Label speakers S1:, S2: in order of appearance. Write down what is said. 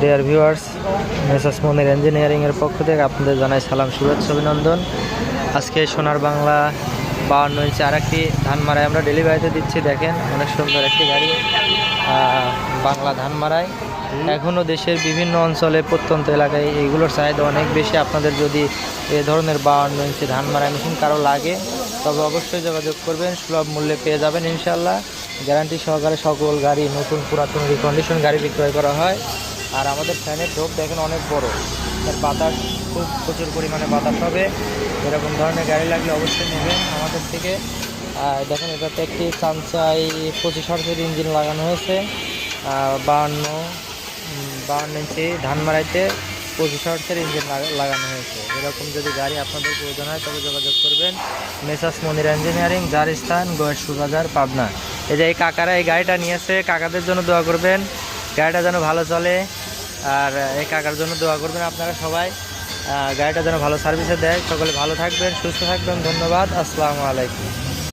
S1: Dear viewers Messrs মনির ইঞ্জিনিয়ারিংয়ের পক্ষ থেকে আপনাদের জানাই সালাম, শুভেচ্ছা, অভিনন্দন। আজকে সোনার বাংলা বাউন্ন ইঞ্চি আর একটি ধান মারাই আমরা ডেলিভারিতে দিচ্ছি। দেখেন, অনেক সুন্দর একটি গাড়ি। বাংলা ধান মারাই এখনও দেশের বিভিন্ন অঞ্চলে, প্রত্যন্ত এলাকায় এইগুলোর চাহিদা অনেক বেশি। আপনাদের যদি এ ধরনের বাউন্ন ইঞ্চি ধান মারাই মেশিন কারও লাগে, তবে অবশ্যই যোগাযোগ করবেন। সুলভ মূল্যে পেয়ে যাবেন ইনশাল্লাহ গ্যারান্টি সহকারে সকল গাড়ি নতুন পুরাতন রিকন্ডিশন গাড়ি বিক্রয় করা হয়। আর আমাদের ফ্যানের ঢোক দেখেন অনেক বড়। তার বাতাস খুব প্রচুর পরিমাণে বাতাস হবে। এরকম ধরনের গাড়ি লাগলে অবশ্যই নেবেন আমাদের থেকে। দেখেন, এটাতে একটি চামচাই পঁচিশ হার্সের ইঞ্জিন লাগানো হয়েছে। বাহান্ন বাহান্ন ইঞ্চি ধান মারাইতে পঁচিশ হার্সের ইঞ্জিন লাগানো হয়েছে। এরকম যদি গাড়ি আপনাদের প্রয়োজন হয়, তবে যোগাযোগ করবেন। মেসাস মনির ইঞ্জিনিয়ারিং, যার স্থান গয়েশপুর বাজার পাবনা। এই যে এই কাকারা এই গাড়িটা নিয়েছে, কাকাদের জন্য দোয়া করবেন। গাড়িটা যেন ভালো চলে। আর এই কাকার জন্য দোয়া করবেন আপনারা সবাই। গাড়িটা যেন ভালো সার্ভিসে দেয়। সকলে ভালো থাকবেন, সুস্থ থাকবেন। ধন্যবাদ। আসসালামু আলাইকুম।